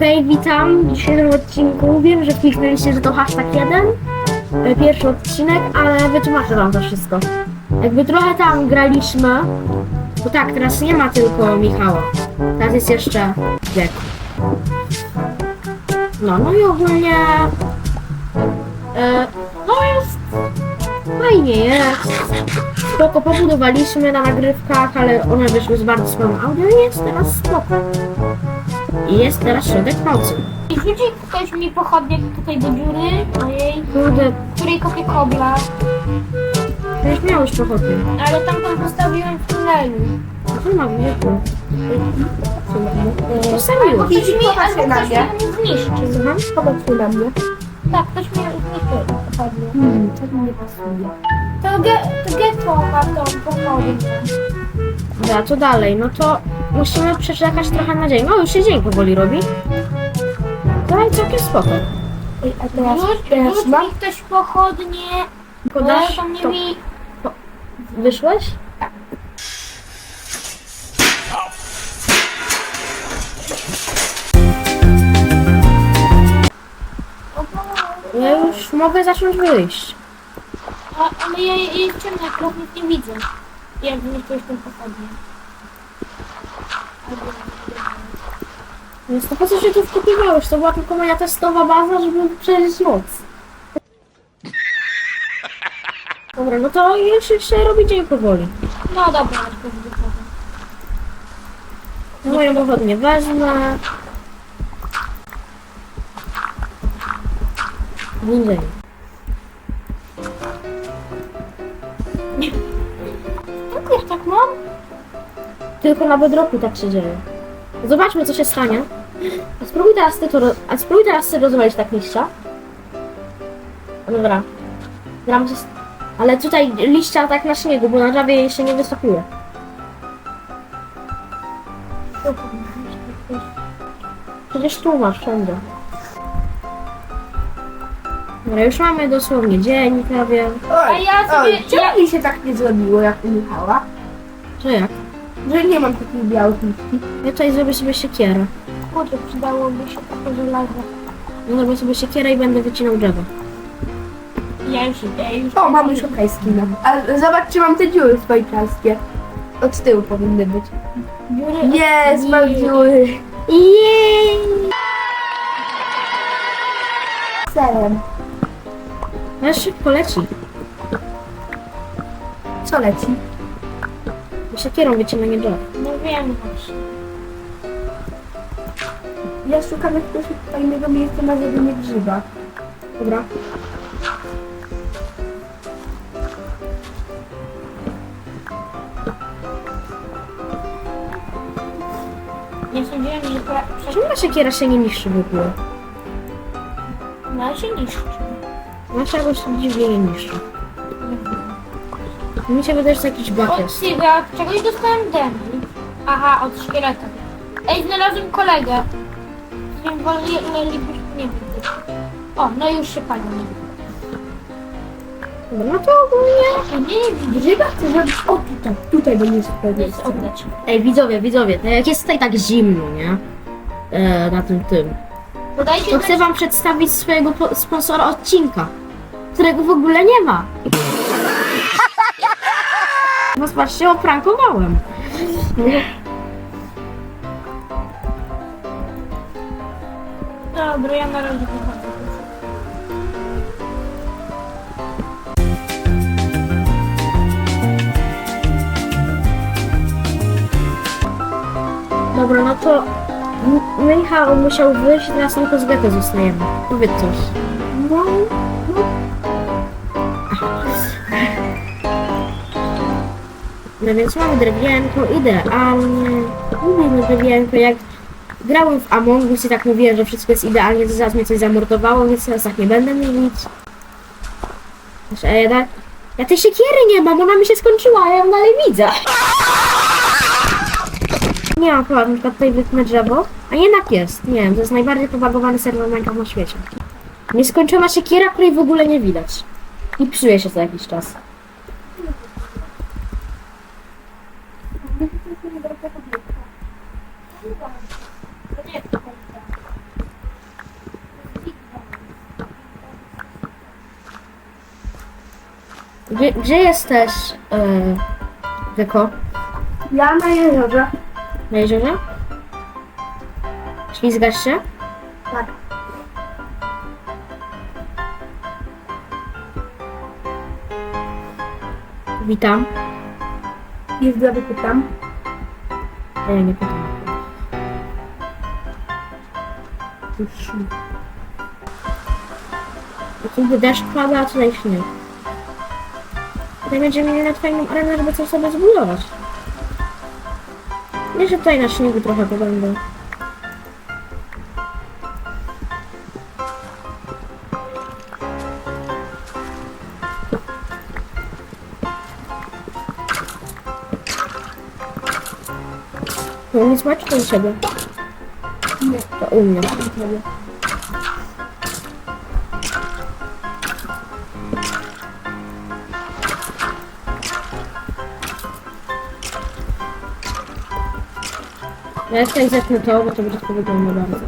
Okej, witam w dzisiejszym odcinku. Wiem, że kliknęliście, że to hashtag 1, e, pierwszy odcinek, ale wytłumaczę wam to wszystko. Jakby trochę tam graliśmy, bo tak, teraz nie ma tylko Michała. Teraz jest jeszcze Jack. No, no i ogólnie... E, no jest... Fajnie jest. Spoko, pobudowaliśmy na nagrywkach, ale one wyszły z bardzo słabym audio i jest teraz spoko. I jest teraz środek nocy. I rzuci ktoś mi pochodnie tutaj do dziury mojej, Kurde, której kopię kobla, przecież miałeś pochodnie. ale tam tam postawiłem w tunelu. Co mam, wieku? Postawiło. Ktoś mi, albo na ktoś mnie. mnie zniszczył. Słucham? Popatrz tu na mnie. Tak, ktoś mnie zniszczył Hmm, to mi nie pasuje. To, ge, to getto ma tą pochodnię. Dobra, to dalej, no to musimy przeczekać trochę na dzień. No już się dzień powoli robi. Dalej całkiem spoko. Ej, a teraz, Rzuć, teraz rzuć mam? mi ktoś pochodnie, Podasz? to mnie To mi... wyszłeś? Ja już mogę zacząć wyjść. A, ale ja, ciemno, jak nic nie widzę. Jak zniszczyłeś tą pochodnię. Albo- Więc to po co się tu wkupiwałeś? To była tylko moja testowa baza, żeby przeżyć noc. Dobra, no to już się robi dzień powoli. No dobra, aż to wychodzę. Ja moją pochodnię wezmę. Więzienie. Jak ja tak mam? Tylko na bedroku tak się dzieje. Zobaczmy, co się stanie. A spróbuj teraz ty to, a spróbuj teraz ty rozwalić tak liścia. No Dobra. Gram się... Ale tutaj liścia tak na śniegu, bo na drzewie się nie wysokuje. Przecież tu masz wszędzie. Dobra, już mamy dosłownie dzień prawie. Oj, A ja sobie- oj, czemu ja- mi się tak nie zrobiło, jak u Michała? Że jak? Że nie mam takich białych nitki. Ja tutaj zrobię sobie siekierę. Kurde, przydałoby się trochę żelaza. Ja zrobię sobie siekierę i będę wycinał drzewo. Ja już idę, już. O, mam już okej skina. A zobacz, czy mam te dziury spojczalskie. Od tyłu powinny być. Dziury Jest, od- mam dziury. Jej! Serem. Ale szybko leci. Co leci? Siekierą wycinanie drzew. No wiem właśnie. Ja szukam jakiegoś fajnego miejsca na zrobienie grzyba. Dobra. Nie sądziłem, że Czemu ta siekiera się nie niszczy w ogóle? no się niszczy. Nasza jakoś dziwnie nie niszczy. Mi się wydaje, że to jakiś bug Od jest. Cyga czegoś dostałem demi. Aha, od szkieleta. Ej, znalazłem kolegę. Nie wiem, wolelibyśmy nie widzieć. O, no już się palił. Dobra, no to ogólnie... Nie, nie widzę. Grzyba chcę zrobić o tutaj. Tutaj będzie To super jest oddać. Ej, widzowie, widzowie, to jak jest tutaj tak zimno, nie? E, na tym tym. Podajcie To chcę wam przedstawić swojego po- sponsora odcinka, którego w ogóle nie ma. No zobaczcie, oprankowałem. Dobra, ja na razie. Dobra, no to Michał musiał wyjść, teraz tylko z getty zostajemy. Powiedz coś. No, więc mamy drewienko, idealnie. Lubimy drewienko, jak grałem w Among Us i tak mówiłem, że wszystko jest idealnie, to zaraz mnie coś zamordowało, więc teraz tak nie będę mówić. Znaczy, a ja, tak- ja tej siekiery nie mam, ona mi się skończyła, a ja ją dalej widzę. Nie mam chyba na przykład tutaj wytnę drzewo, a jednak jest. Nie wiem, to jest najbardziej pobagowany serwer na świecie. Nieskończona siekiera, której w ogóle nie widać. I psuje się co jakiś czas. Gdzie, gdzie jesteś, yy, Wyko? Ja na jeziorze. Na jeziorze? Ślizgasz się? Tak. Witam. Jest dobry pytam. Ja nie pytam. Już. Tu deszcz pada, a tutaj śnieg. Tutaj będziemy mieli na fajną arenę, żeby coś sobie zbudować. Że tutaj na śniegu trochę pobędę. Nie smaczy to u siebie. Nie. To u mnie. Ja tutaj zetnę to, bo to brzydko wygląda bardzo.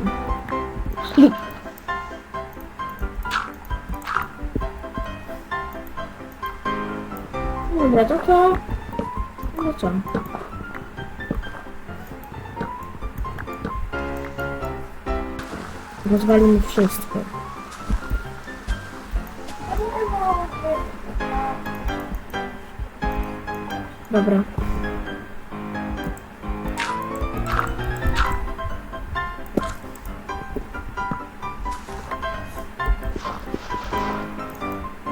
Dobra, to to... No co? Rozwalimy wszystko. Dobra.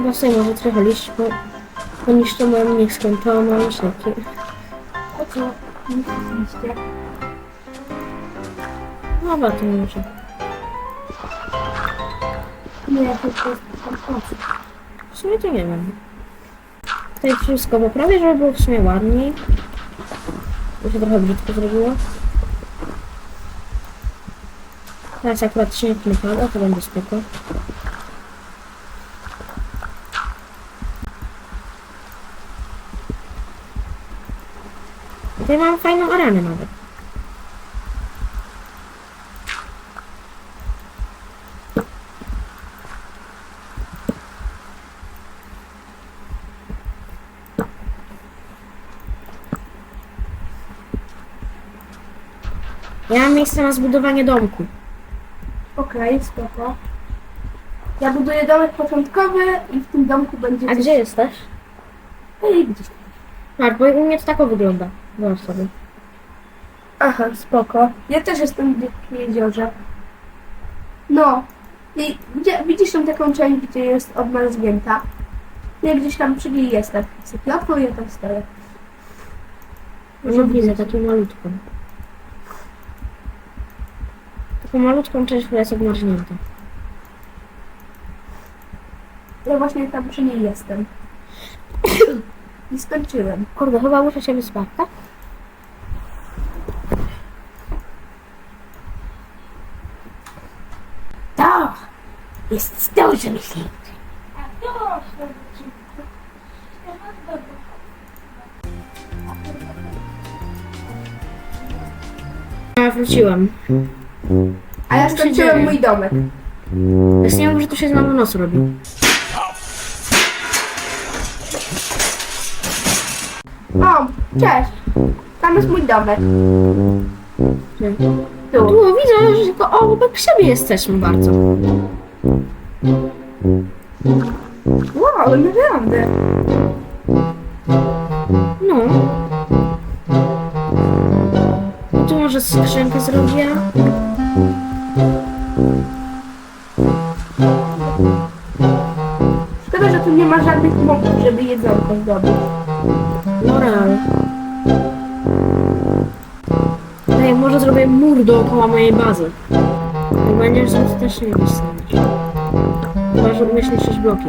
Właśnie może trochę liść, bo poniszczę moją mam szlaki. Po co? Nie chcecie. Dobra, to może. Nie, to jest co? W sumie to nie wiem. Tutaj wszystko poprawię, żeby było w sumie ładniej. To się trochę brzydko zrobiło. Teraz akurat śnieg nie pada, to będzie spoko. Tutaj mam fajną arenę nawet. Ja mam miejsce na zbudowanie domku. Okej, spoko. Ja buduję domek początkowy i w tym domku będzie... A coś- gdzie jesteś? Ej, gdzieś tam. Mark, bo u mnie to tak wygląda. Zobacz sobie. Aha, spoko. Ja też jestem gdzieś przy jeziorze. No. I gdzie, widzisz tam taką część, gdzie jest obmarznięta? Ja gdzieś tam przy niej jestem. Klapką ja tam stoję. No widzę, taką malutką. Taką malutką część, jest obmarznięta. Ja właśnie tam przy niej jestem. I skończyłem. Kurde, chyba muszę się wyspać, tak? To jest dobrze myśli. A to Ja wróciłem. A ja skończyłem dzieje? mój domek. Ja nie wiem, że tu się znowu nos robi. O, cześć. Tam jest mój domek. Tu. Tu widzę, że tylko obok siebie jesteśmy bardzo. Wow, naprawdę. No. I tu może skrzynkę zrobię. Szkoda, że tu nie ma żadnych mobów, żeby jedzonko zdobyć. Moral. Ej, może zrobię mur dookoła mojej bazy. Jak będziesz, to też nie dostaniesz. Chyba, że umiesz niszczyć bloki.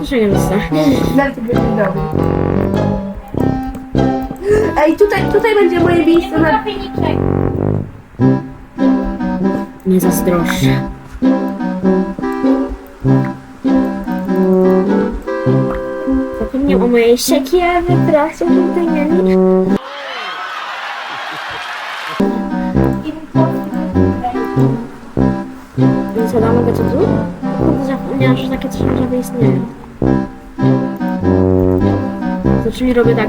Też nie dostaniesz. Nawet będzie dobry. Ej, tutaj, tutaj będzie moje miejsce nie na... potrafię niczego. Nie zazdroszczę. Zapomniał o mojej siekierze, która się tutaj mieli. I Więc ja mogę co tu? Zapomniałam, że takie coś może istnieją. To czyli robię tak.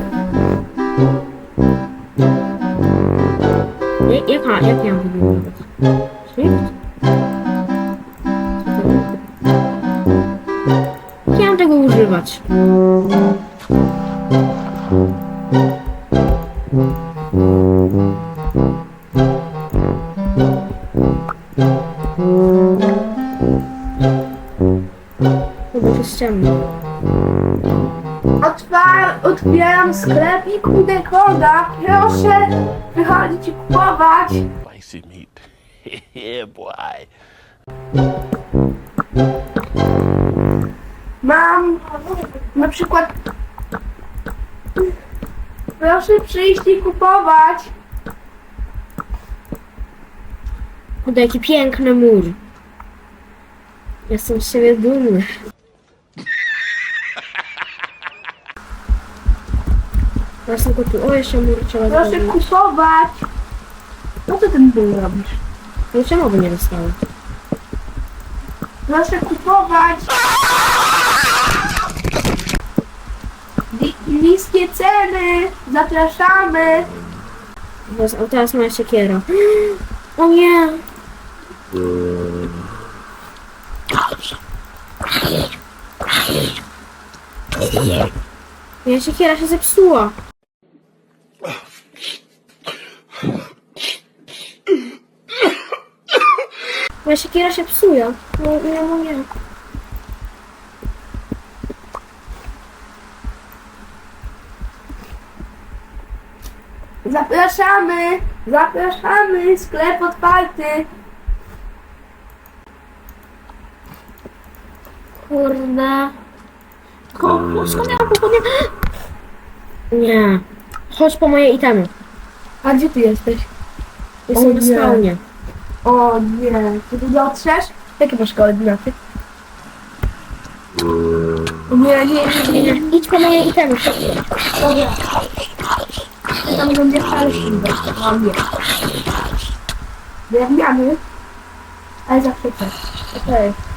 Jak, jak, ja mam wyglądać? Shift? Mam tego używać? Sklepik u Dekoda. Proszę wychodzić i kupować. Spicy meat. yeah, boy. Mam na przykład. Proszę przyjść i kupować. Kurde, jaki piękny mur. Jestem z siebie dumny. Teraz tylko tu. O, jeszcze mur trzeba Proszę zrobić. kupować. Co ty ten ból robisz? No czemu by nie dostały? Proszę kupować. Niskie ceny. Zapraszamy. Teraz, o, teraz moja siekiera. O nie! Moja siekiera się zepsuła. Moja siekiera się psuje. No nie, no nie. Zapraszamy. Zapraszamy. Sklep otwarty. Kurde. Ko, skąd ja mam pochodnie? Nie. Chodź po moje itemy. A gdzie ty jesteś? Jestem na nie. spawnie. O nie. Ty tu dotrzesz? Jakie masz koordynaty? Nie, nie, nie, nie. nie. Idź po moje itemy. Dobra. Tam będzie falszy. O nie. Drewniany. Ale zawsze tak. Okej. Żeby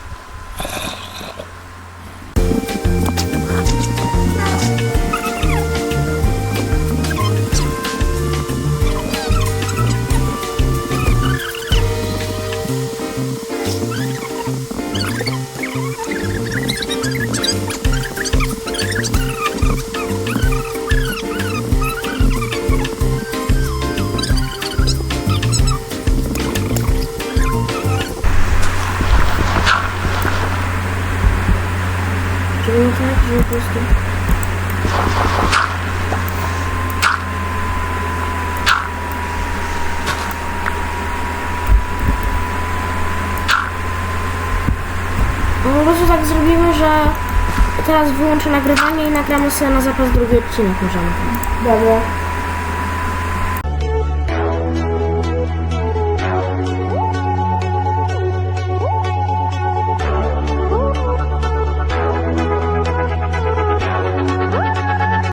po prostu tak zrobimy, że teraz wyłączę nagrywanie i nagramy sobie na zapas drugi odcinek możemy. Dobra.